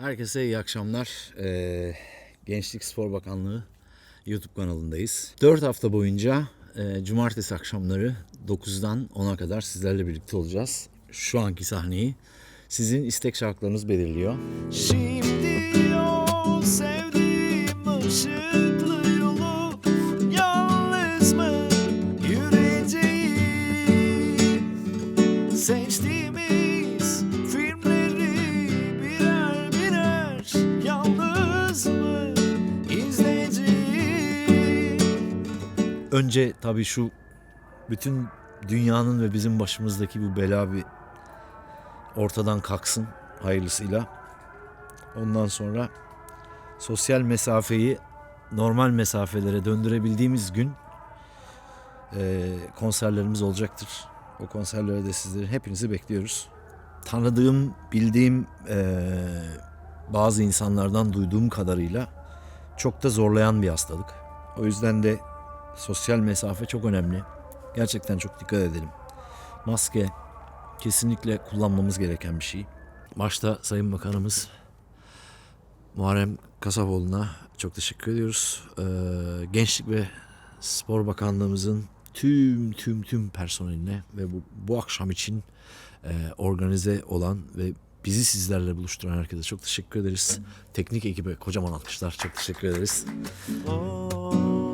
Herkese iyi akşamlar. Ee, Gençlik Spor Bakanlığı YouTube kanalındayız. 4 hafta boyunca e, cumartesi akşamları 9'dan 10'a kadar sizlerle birlikte olacağız. Şu anki sahneyi sizin istek şarkılarınız belirliyor. Şimdi Önce tabii şu bütün dünyanın ve bizim başımızdaki bu bela bir ortadan kalksın hayırlısıyla. Ondan sonra sosyal mesafeyi normal mesafelere döndürebildiğimiz gün eee, konserlerimiz olacaktır. O konserlere de sizleri hepinizi bekliyoruz. Tanıdığım, bildiğim eee, bazı insanlardan duyduğum kadarıyla çok da zorlayan bir hastalık. O yüzden de sosyal mesafe çok önemli. Gerçekten çok dikkat edelim. Maske kesinlikle kullanmamız gereken bir şey. Başta Sayın Bakanımız Muharrem Kasapoğlu'na çok teşekkür ediyoruz. Ee, Gençlik ve Spor Bakanlığımızın tüm tüm tüm personeline ve bu, bu akşam için e, organize olan ve bizi sizlerle buluşturan herkese çok teşekkür ederiz. Teknik ekibe kocaman alkışlar. Çok teşekkür ederiz. Oh